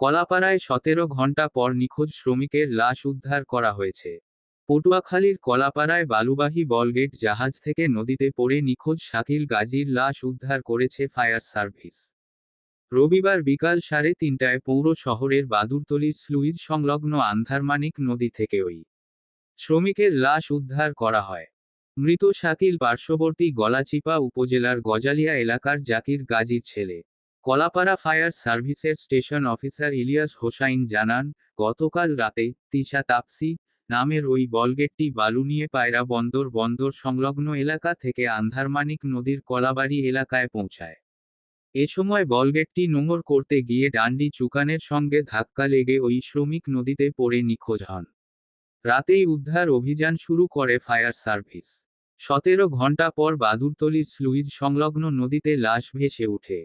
কলাপাড়ায় সতেরো ঘণ্টা পর নিখোঁজ শ্রমিকের লাশ উদ্ধার করা হয়েছে। পটুয়াখালীর কলাপাড়ায় বালুবাহী বলগেট জাহাজ থেকে নদীতে পড়ে নিখোঁজ শাকিল গাজীর লাশ উদ্ধার করেছে ফায়ার সার্ভিস। রবিবার বিকাল সাড়ে তিনটায় পৌর শহরের বাদুরতলির স্লুইজ সংলগ্ন আন্ধারমানিক নদী থেকে ওই শ্রমিকের লাশ উদ্ধার করা হয়। মৃত শাকিল পার্শ্ববর্তী গলাচিপা উপজেলার গজালিয়া এলাকার জাকির গাজীর ছেলে। কলাপাড়া ফায়ার সার্ভিসের স্টেশন অফিসার ইলিয়াস হোসাইন জানান, গতকাল রাতে তিশা তাপসি নামের ওই বলগেটটি বালু নিয়ে পায়রা বন্দর বন্দর সংলগ্ন এলাকা থেকে আন্ধারমানিক নদীর কলাবাড়ি এলাকায় পৌঁছায়। এ সময় বলগেটটি নোঙর করতে গিয়ে ডান্ডি চুকানের সঙ্গে ধাক্কা লেগে ওই শ্রমিক নদীতে পড়ে নিখোঁজ হন। রাতেই উদ্ধার অভিযান শুরু করে ফায়ার সার্ভিস। সতেরো ঘণ্টা পর বাদুরতলির স্লুইজ সংলগ্ন নদীতে লাশ ভেসে ওঠে।